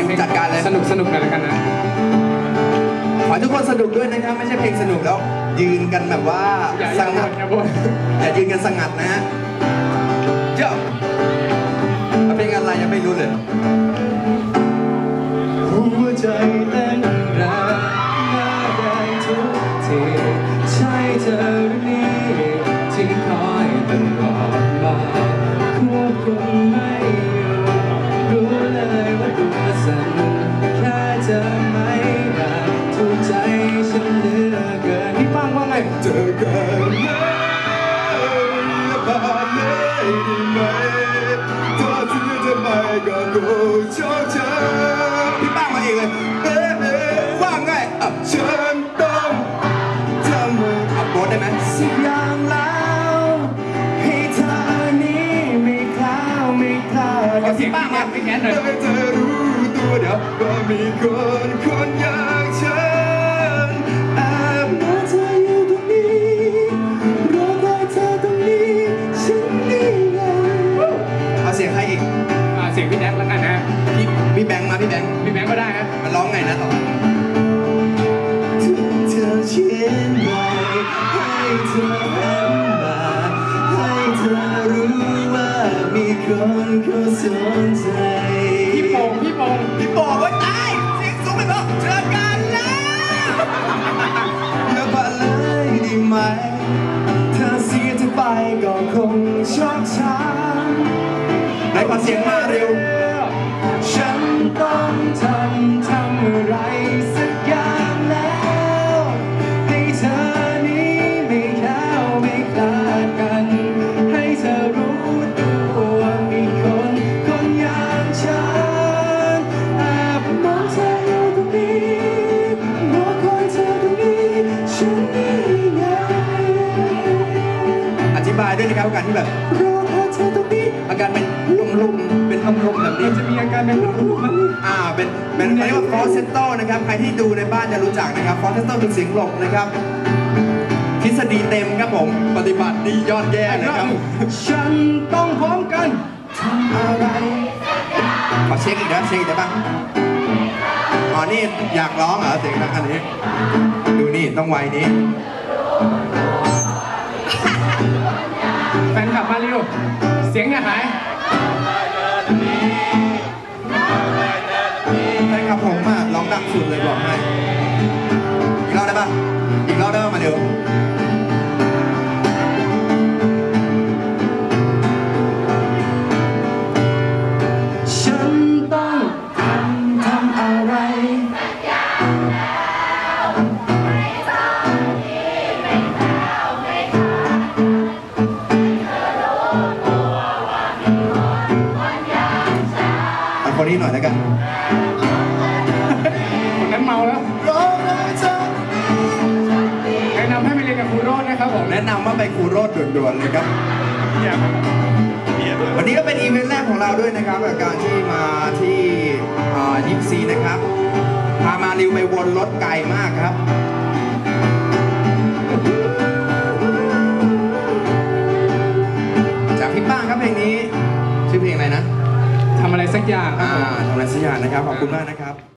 ดิวจัดการเลย สนุกสนุกกันแล้วกันนะขอให้ทุกคนสนุกด้วยนะครับ ไม่ใช่เพลงสนุกแล้ว ยืนกันแบบว่าอย่าอสย่าบ่งัดนอย่าบ่นอย่ายืนกันสงัดนะฮะเจ้าเอาเพลงอะไรยังไม่รู้เลย หัวใจ พี่ป้างมาเองเลยเอ๊ะเอ๊ะว่าไงอะฉันต้องทำมืออัพโบสได้ไหมสิบอย่างแล้วให้เธอนี้ไม่คล้าวไม่คลาดขอเสียงป้ามาไม่แค้นหน่อย เธอรู้ตัวเดียวว่ามีคนคนอย่าง งชอกช้ำไหนขอเสียงมาเร็ว บายด้วยนะครับอาการที่แบบรอคอยเธอตรงนี้อาการเป็นลุ่มๆเป็นลมๆแบบนี้จะมีอาการเป็นลมๆอ่าเป็นเป็นเขาเรียกว่าฟอสเซนโตนะครับใครที่ดูในบ้านจะรู้จักนะครับฟอสเซนโตคือเสียงหลบนะครับทฤษฎีเต็มครับผมปฏิบัติดียอดแย่นะครับฉันต้องพร้อมกันทำอะไรขอเช็คอีกนะเช็คอีกได้ปะอ๋อนี่อยากร้องเหรอเสียงนะอันนี้ ดูนี่ต้องไวนี้ แฟนคลับมาเร็วเสียงอย่าหายใช่ครับผมอะร้องดังสุดเลยบอกให้ อีกรอบได้ปะอีกรอบได้ปะมาเร็ว คนนี้หน่อยแล้วกันคนนั้นเมาแล้วร้องไห้จังแนะนำให้ไปเรียนกับครูโรจน์นะครับผมแนะนำว่าไปครูโรดด่วนๆเลยครับวันนี้ก็เป็นอีเวนต์แรกของเราด้วยนะครับกับการที่มาที่ยิปซีนะครับ พามาริวไปวนรถไกลมากครับจากพี่ป้างครับเพลงนี้ ชื่อเพลงอะไรนะทำ อะไรสักอย่างอ่าทำอะไรสักอย่างนะครับ ขอบคุณมากนะครับ